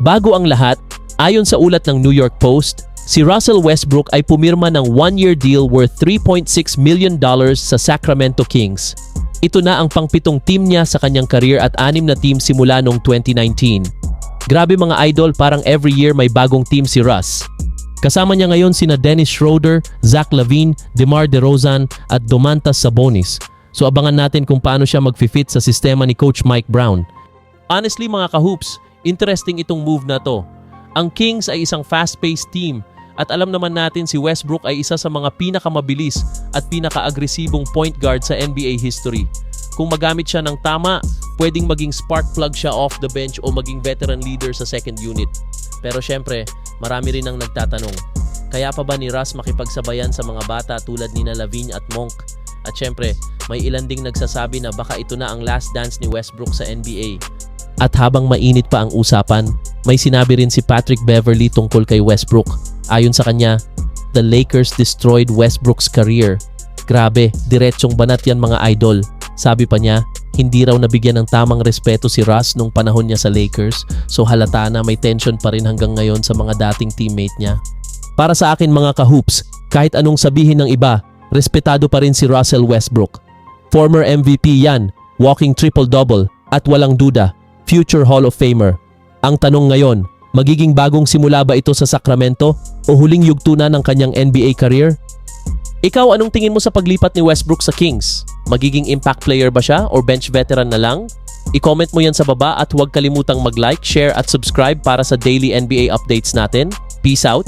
Bago ang lahat, ayon sa ulat ng New York Post, si Russell Westbrook ay pumirma ng one-year deal worth 3.6 million dollars sa Sacramento Kings. Ito na ang pangpitong team niya sa kanyang career at anim na team simula noong 2019. Grabe mga idol, parang every year may bagong team si Russ. Kasama niya ngayon sina Dennis Schroeder, Zach Lavine, DeMar DeRozan at Domantas Sabonis. So abangan natin kung paano siya mag-fit sa sistema ni Coach Mike Brown. Honestly mga kahoops, interesting itong move na to. Ang Kings ay isang fast-paced team at alam naman natin si Westbrook ay isa sa mga pinakamabilis at pinaka-agresibong point guard sa NBA history. Kung magamit siya ng tama, pwedeng maging spark plug siya off the bench o maging veteran leader sa second unit. Pero syempre, marami rin ang nagtatanong, kaya pa ba ni Russ makipagsabayan sa mga bata tulad ni Lavigne at Monk? At syempre, may ilan ding nagsasabi na baka ito na ang last dance ni Westbrook sa NBA. At habang mainit pa ang usapan, may sinabi rin si Patrick Beverly tungkol kay Westbrook. Ayon sa kanya, the Lakers destroyed Westbrook's career. Grabe, diretsong banat yan mga idol. Sabi pa niya, hindi raw nabigyan ng tamang respeto si Russ nung panahon niya sa Lakers, so halata na may tension pa rin hanggang ngayon sa mga dating teammate niya. Para sa akin mga kahoops, kahit anong sabihin ng iba, respetado pa rin si Russell Westbrook. Former MVP yan, walking triple-double, at walang duda, future Hall of Famer. Ang tanong ngayon, magiging bagong simula ba ito sa Sacramento o huling yugto na ng kanyang NBA career? Ikaw, anong tingin mo sa paglipat ni Westbrook sa Kings? Magiging impact player ba siya or bench veteran na lang? I-comment mo yan sa baba at huwag kalimutang mag-like, share at subscribe para sa daily NBA updates natin. Peace out!